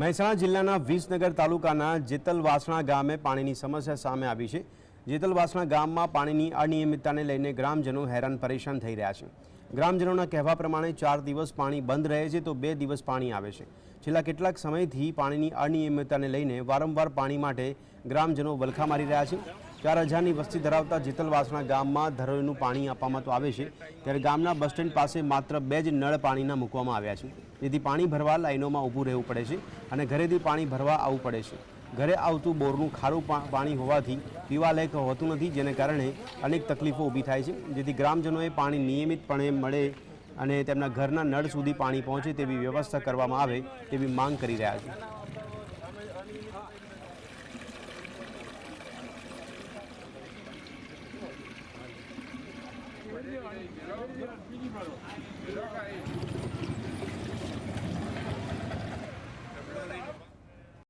મહેસાણા જિલ્લાના વિસનગર તાલુકાના જેતલવાસણા ગામે પાણીની સમસ્યા સામે આવી છે. જેતલવાસણા ગામમાં પાણીની અનિયમિતતાને લઈને ગ્રામજનો હેરાન પરેશાન થઈ રહ્યા છે. ગ્રામજનોના કહેવા પ્રમાણે ચાર દિવસ પાણી બંધ રહે છે તો બે દિવસ પાણી આવે છે. છેલ્લા કેટલાક સમયથી પાણીની અનિયમિતતાને લઈને વારંવાર પાણી માટે ગ્રામજનો વલખા મારી રહ્યા છે. ચાર હજારની વસ્તી ધરાવતા જેતલવાસણા ગામમાં ધરોઈનું પાણી આપવામાં તો આવે છે, ત્યારે ગામના બસ સ્ટેન્ડ પાસે માત્ર બે જ નળ પાણીના મૂકવામાં આવ્યા છે. જેથી પાણી ભરવા લાઈનોમાં ઊભું રહેવું પડે છે અને ઘરેથી પાણી ભરવા આવવું પડે છે. ઘરે આવતું બોરનું ખારું પાણી હોવાથી પીવાલાયક હોતું નથી, જેને કારણે અનેક તકલીફો ઊભી થાય છે. જેથી ગ્રામજનોએ પાણી નિયમિતપણે મળે અને તેમના ઘરના નળ સુધી પાણી પહોંચે તેવી વ્યવસ્થા કરવામાં આવે તેવી માંગ કરી રહ્યા છે. Yeah.